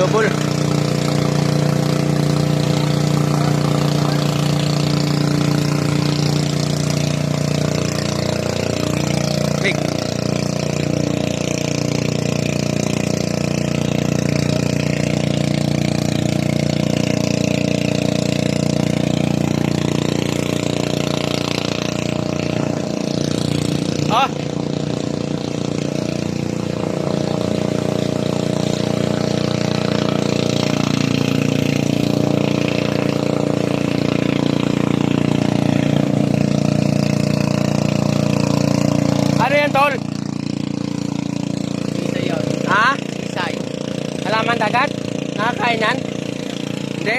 Double. Big. Ah! Ano yan, tol? Isa yun. Ha? Isay. Halaman dagat? Nakakain yan? Hindi.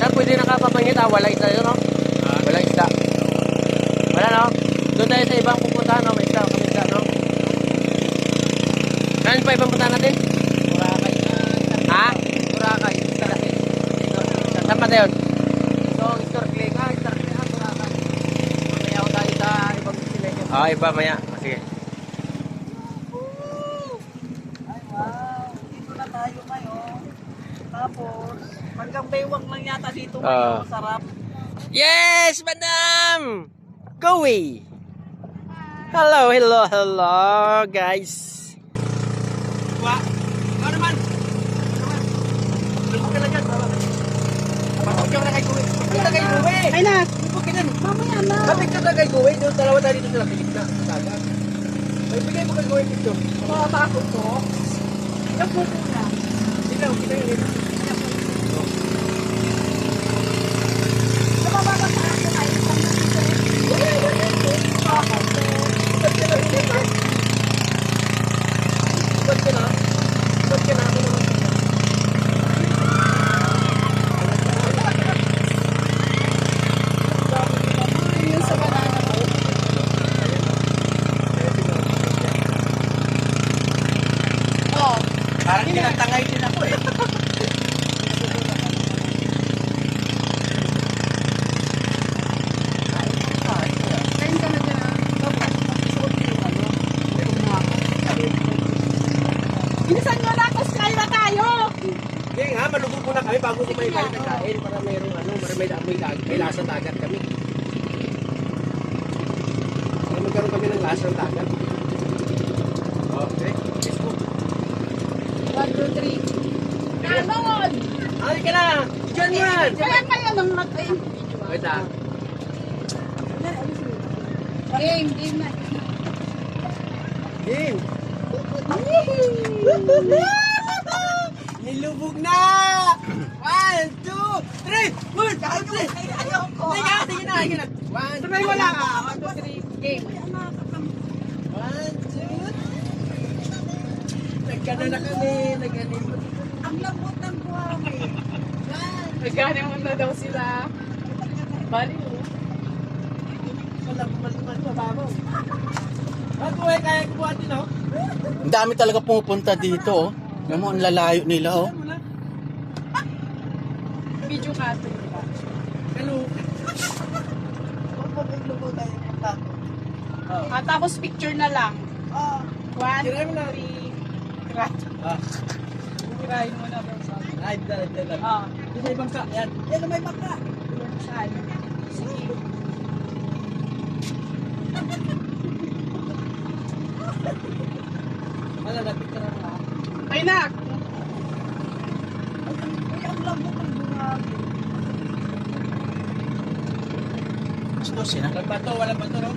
Saan pwede nakapapangit? Ah, wala isda yun, no? Wala isda. Wala, no? Doon tayo sa ibang pupunta, no? May isda, kami isda, no? Saan pa ibang punta natin? Boracay. Ha? Boracay. Saan pa tayo? So, ang snorkeling. Ah, snorkeling. Ah, Boracay. Mamaya ko tayo sa ibang destination. Ah, iba maya. Ah, Sige. Ay, wow. Dito na tayo ngayon. Tapos, hanggang baywang lang yata dito Ah. ngayon. Masarap. Yes, madam! Go away! Hello, hello, hello, guys. Wa. Ikaw naman. Ikaw ka lang yan. Bakit ka na kay Kuwi? Bakit ka kay Kuwi? Ay na. Ikaw ka yan. Mamaya na. Bakit ka kay Kuwi? Doon dalawa tayo dito sa pilik na. Dagat. Ay, bigay mo kay Kuwi dito. Makatakot to. Ikaw po na. Ikaw, kita yun. Ba't ka na? Ba't ka na? Parang tinatangay din ako eh. Bilisan nyo na, tapos kain na tayo. Hindi nga, malugod muna kami bago kumain kayo ng kain para mayroong ano, para may, may, may, lasang dagat kami. Para magkaroon kami ng lasang dagat. Okay, let's go. One, two, three. Ganon! Ay ka na! Diyan yan! Kaya kayo nang natin. Wait ah. Game, game na. Game! Nilubog na! One, two, three! One, two, three! Ayoko. Sige na, sige na, na. One, Sabay wala ka. One, two, three. Game. One, two, Nagkano na kami, nagkano. Ang lambot ng buhangin. Nagkano mo na daw sila. Baliw. Malaman mababaw. Bago eh, kaya kubuha din oh. Ang dami talaga pumupunta dito, oh. Alam mo, ang lalayo nila, oh. Video ka ito, di ba? Hello. Ah, tapos picture na lang. Ah, One, three. Tira. ah. Tirahin mo na daw sa Ay, dala, dala. Ah, Di may bangka, yan. Yan na may bangka. saan? Sige. Wala, lapit ka na nga. Ay, nak! Ay, ang lambot ng buhangin. Gusto sila. Walang bato, walang bato, no?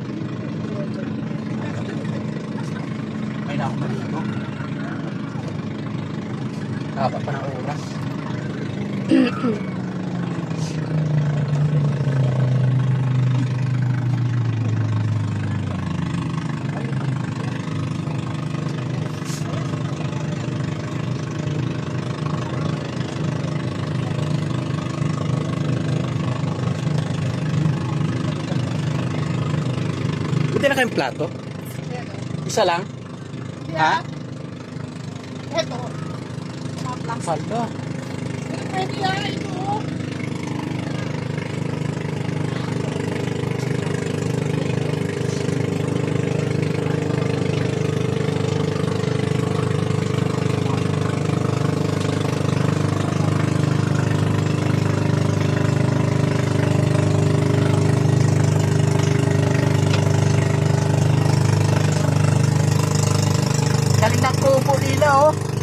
May na ako maligo. Haba pa ng oras. Buti na kayong plato? Isa lang? Ha? Ito lang. Pala. Pero pwede yan, ito. Galing ng oh.